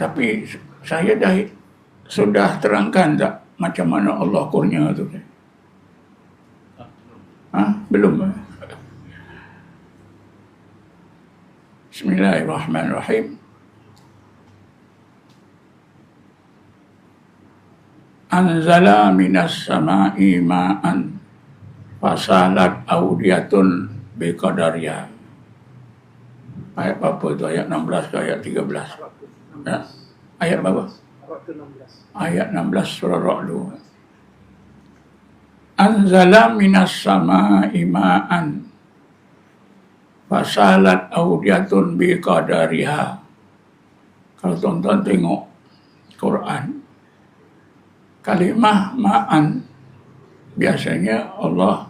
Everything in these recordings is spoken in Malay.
Tapi saya dah sudah terangkan tak macam mana Allah kurnia tu. Ha? Belum. Bismillahirrahmanirrahim. Anzala minas sama'i fasalat audiyatun biqadariyah. Ayat apa tu? Ayat 16 ke ayat 13? Ya? Ayat berapa? Ayat 16 surah Ra'du. Anzala minas sama imaan. Fasalat audiyatun bi qadariha. Kalau tuan-tuan tengok Quran, kalimah ma'an biasanya Allah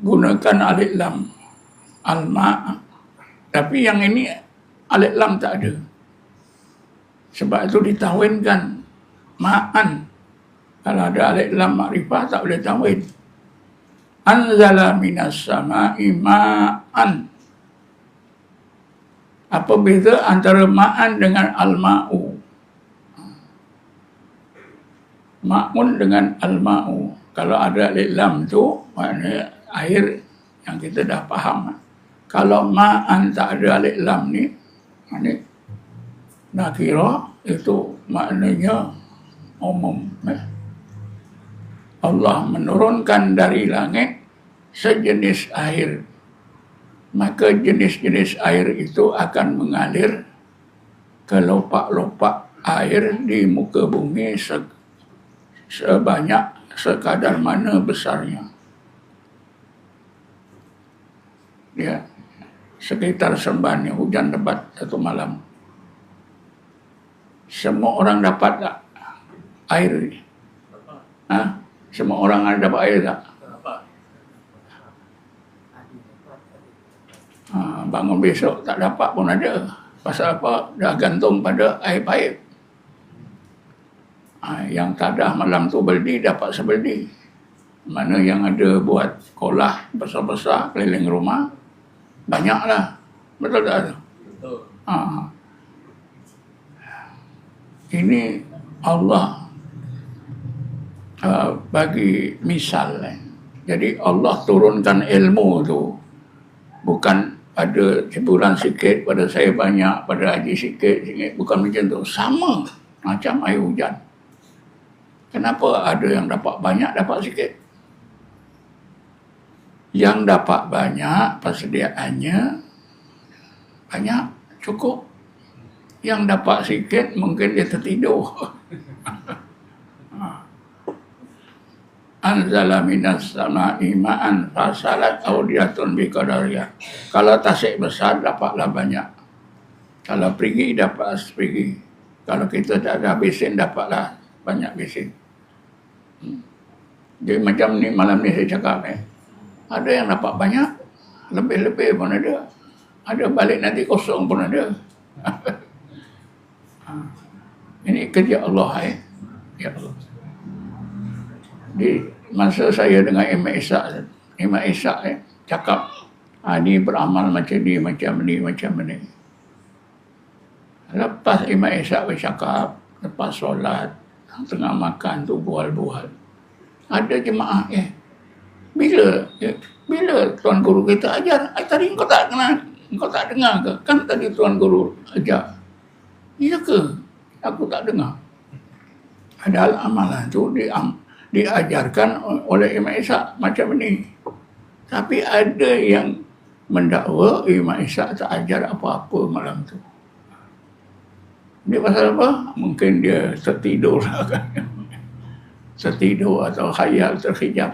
gunakan alif lam al-ma' tapi yang ini alif lam tak ada. Sebab itu ditawinkan ma'an. Kalau ada alif lam makrifah tak boleh tawin. Anzala minas sama'i ma'an. Apa beza antara ma'an dengan al-ma'u? Ma'un dengan al-ma'u. Kalau ada alif lam tu, maknanya air yang kita dah faham kalau ma'an tak ada alik lam ni ni nakira itu maknanya umum eh. Allah menurunkan dari langit sejenis air maka jenis-jenis air itu akan mengalir ke lopak-lopak air di muka bumi se- sebanyak sekadar mana besarnya. Ya sekitar sembilan ni hujan lebat satu malam. Semua orang dapat tak air ni? Ha? Semua orang ada dapat air tak? Ha, bangun besok tak dapat pun ada. Pasal apa? Dah gantung pada air paip. Ha, yang tak ada malam tu beldi dapat sebeldi. Mana yang ada buat kolah besar-besar keliling rumah, Banyaklah. Betul tak? Betul. Ha. Ini Allah uh, bagi misal. Eh. Jadi Allah turunkan ilmu tu bukan ada sebulan sikit pada saya banyak pada haji sikit sikit bukan macam tu sama macam air hujan kenapa ada yang dapat banyak dapat sikit yang dapat banyak persediaannya banyak cukup yang dapat sikit mungkin dia tertidur. Anzala minas sama'i ma'an fasalat audiyatun bi qadariyah. Kalau tasik besar dapatlah banyak. Kalau pergi dapat pergi kalau kita tak ada habisin dapatlah banyak habisin. Hmm. jadi macam ni malam ni saya cakap eh. Ada yang dapat banyak, lebih-lebih pun ada. Ada balik nanti kosong pun ada. Ha. Ini kerja Allah eh. Ya Allah. Di masa saya dengan Imam Ishak, Imam Ishak eh, cakap, ah, ni beramal macam ni, macam ni, macam ni. Lepas Imam Ishak bercakap, lepas solat, tengah makan tu bual-bual. Ada jemaah eh, bila ya, bila tuan guru kita ajar tadi kau tak kenal kau tak dengar ke kan tadi tuan guru ajar iya ke? Aku tak dengar. Padahal amalan tu di, diajarkan oleh Imam Isa macam ni. Tapi ada yang mendakwa Imam Isa tak ajar apa-apa malam tu. Dia pasal apa? Mungkin dia tertidur lah kan. Tertidur atau khayal terhijab